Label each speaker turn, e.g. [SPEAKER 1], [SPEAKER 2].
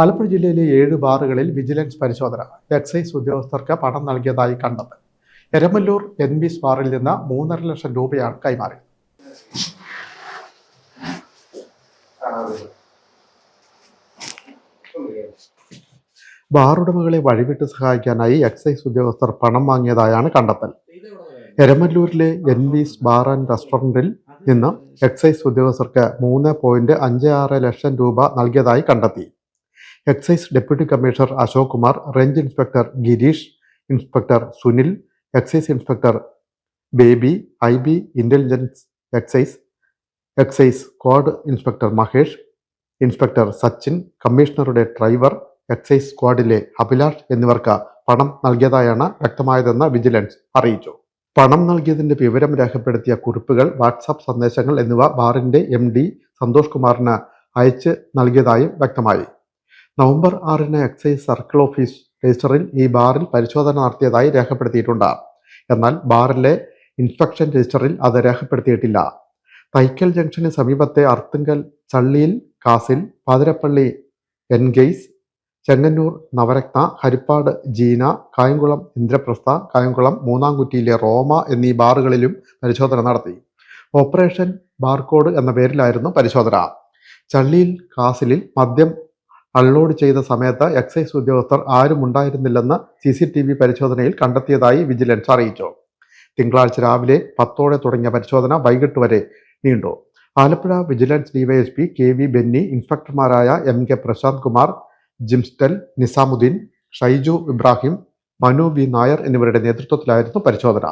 [SPEAKER 1] ആലപ്പുഴ ജില്ലയിലെ ഏഴ് ബാറുകളിൽ വിജിലൻസ് പരിശോധന എക്സൈസ് ഉദ്യോഗസ്ഥർക്ക് പണം നൽകിയതായി കണ്ടെത്തൽ. എരമല്ലൂർ എൻ ബി ബാറിൽ നിന്ന് മൂന്നര ലക്ഷം രൂപയാണ് കൈമാറിയത്. ബാറുടമകളെ വഴിവിട്ട് സഹായിക്കാനായി എക്സൈസ് ഉദ്യോഗസ്ഥർ പണം വാങ്ങിയതായാണ് കണ്ടെത്തൽ. എരമല്ലൂരിലെ എൻ വിസ് ബാർ ആൻഡ് റെസ്റ്റോറന്റിൽ നിന്ന് എക്സൈസ് ഉദ്യോഗസ്ഥർക്ക് മൂന്ന് പോയിന്റ് അഞ്ച് ആറ് ലക്ഷം രൂപ നൽകിയതായി കണ്ടെത്തി. Excise deputy commissioner Ashok Kumar range inspector Girish inspector Sunil excise inspector Baby I B intelligence excise excise squad inspector Mahesh inspector Sachin കമ്മീഷണറുടെ ഡ്രൈവർ എക്സൈസ് സ്ക്വാഡിലെ അഭിലാഷ് എന്നിവർക്ക് പണം നൽകിയതായാണ് വ്യക്തമായതെന്ന് വിജിലൻസ് അറിയിച്ചു. പണം നൽകിയതിന്റെ വിവരം രേഖപ്പെടുത്തിയ കുറിപ്പുകൾ വാട്സാപ്പ് സന്ദേശങ്ങൾ എന്നിവ ബാറിന്റെ എം സന്തോഷ് കുമാറിന് അയച്ച് നൽകിയതായും വ്യക്തമായി. നവംബർ ആറിന് എക്സൈസ് സർക്കിൾ ഓഫീസ് രജിസ്റ്ററിൽ ഈ ബാറിൽ പരിശോധന നടത്തിയതായി രേഖപ്പെടുത്തിയിട്ടുണ്ട്. എന്നാൽ ബാറിലെ ഇൻസ്പെക്ഷൻ രജിസ്റ്ററിൽ അത് രേഖപ്പെടുത്തിയിട്ടില്ല. തൈക്കൽ ജംഗ്ഷന് സമീപത്തെ അർത്തുങ്കൽ ചള്ളിയിൽ കാസിൽ പാതിരപ്പള്ളി എൻഗെയ്സ് ചെങ്ങന്നൂർ നവരത്ന ഹരിപ്പാട് ജീന കായംകുളം ഇന്ദ്രപ്രസ്ഥ കായംകുളം മൂന്നാംകുറ്റിയിലെ റോമ എന്നീ ബാറുകളിലും പരിശോധന നടത്തി. ഓപ്പറേഷൻ ബാർകോഡ് എന്ന പേരിലായിരുന്നു പരിശോധന. ചള്ളിയിൽ കാസിലിൽ മദ്യം അൺലോഡ് ചെയ്ത സമയത്ത് എക്സൈസ് ഉദ്യോഗസ്ഥർ ആരും ഉണ്ടായിരുന്നില്ലെന്ന് സി സി ടി വി പരിശോധനയിൽ കണ്ടെത്തിയതായി വിജിലൻസ് അറിയിച്ചു. തിങ്കളാഴ്ച രാവിലെ പത്തോടെ തുടങ്ങിയ പരിശോധന വൈകിട്ട് വരെ നീണ്ടു. Alappuzha vigilance DySP K V Benny ഇൻസ്പെക്ടർമാരായ M K Prashanth Kumar Jimstel Nizamuddin Shaiju Ibrahim Manu V Nair എന്നിവരുടെ നേതൃത്വത്തിലായിരുന്നു പരിശോധന.